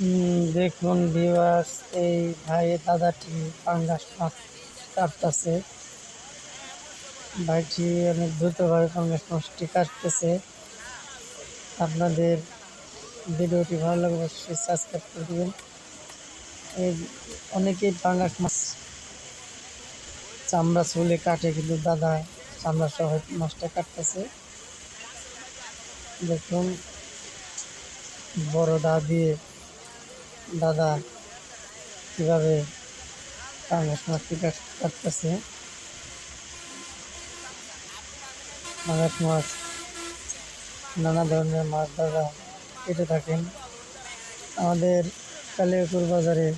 দেখুন ভিউয়ার্স এই ভাই, দাদাটি পাঙ্গাস মাছ কাটতেছে। ভাইটি অনেক দ্রুতভাবে পাঙ্গাস মাছটি কাটতেছে। আপনাদের ভিডিওটি ভালো লাগলে অবশ্যই সাবস্ক্রাইব করে দেবেন। এই অনেকেই পাঙ্গাস মাছ চামড়া চুলে কাটে, কিন্তু দাদা চামড়া সহ মাছটা কাটতেছে। দেখুন, বড় দা দিয়ে দাদা কীভাবে মাছটি কাট- কাটতেছে? পাঙ্গাস মাছ, নানা ধরনের মাছ দাদা কেটে থাকেন। আমাদের কালিয়াকুর বাজারে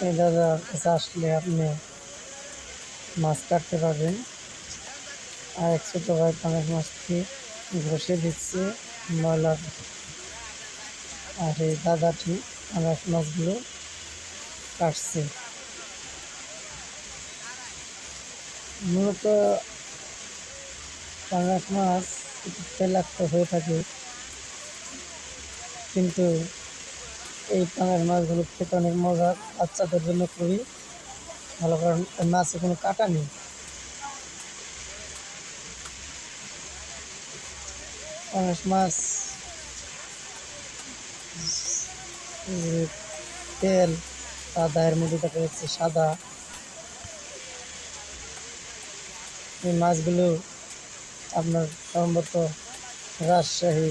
এই দাদা কাছে আসলে আপনি মাছ কাটতে পারবেন। আর এক ছোট ভাই মাছটি ঘষে দিচ্ছে, ময়লা আর এই দাদাটি পাঙ্গাস মাছগুলো কাটছে। মূলত পাঙ্গাস মাছ একটু তেলাক্ত হয়ে থাকে, কিন্তু এই পাঙ্গাস মাছগুলো খেতে অনেক মজা বাচ্চাদের জন্য খুবই ভালো, কারণ মাছে কোনো কাটা নেই। পাঙ্গাস মাছ তেল সাদা এর মধ্যে দেখা যাচ্ছে সাদা। এই মাছগুলো আপনার সম্ভবত রাজশাহী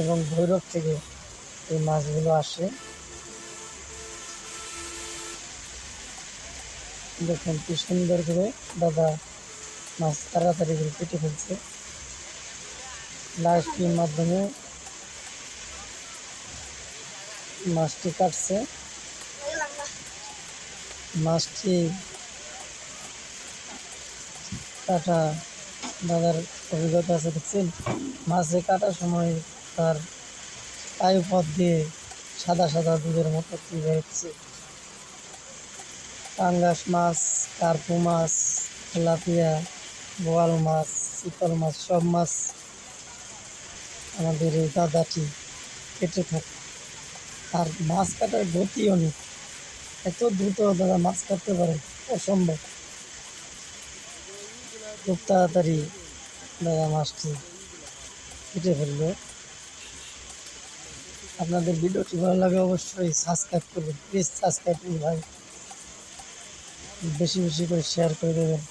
এবং ভৈরব থেকে এই মাছগুলো আসে। দেখুন কি সুন্দর করে দাদা মাছ তাড়াতাড়ি করে কেটে ফেলছে। লাইটটির মাধ্যমে মাছটি কাটছে। মাছটি কাটা দাদার অভিজ্ঞতা আছে, দেখছেন? মাছে কাটার সময় তার পায়ু পথ দিয়ে সাদা সাদা দুধের মতো কি বেরোচ্ছে পাঙ্গাস মাছ, কার্পু মাছ, তেলাপিয়া, বোয়াল মাছ, চিতল মাছ, সব মাছ আমাদের এই দাদাটি কেটে থাকে। আর মাছ কাটার গতি অনেক এত দ্রুত দাদা মাছ কাটতে পারে, অসম্ভব। খুব তাড়াতাড়ি দাদা মাছটি কেটে ফেলল। আপনাদের ভিডিওটি ভালো লাগে অবশ্যই সাবস্ক্রাইব করবেন। প্লিজ সাবস্ক্রাইব করুন ভাই। বেশি বেশি করে শেয়ার করে দেবেন।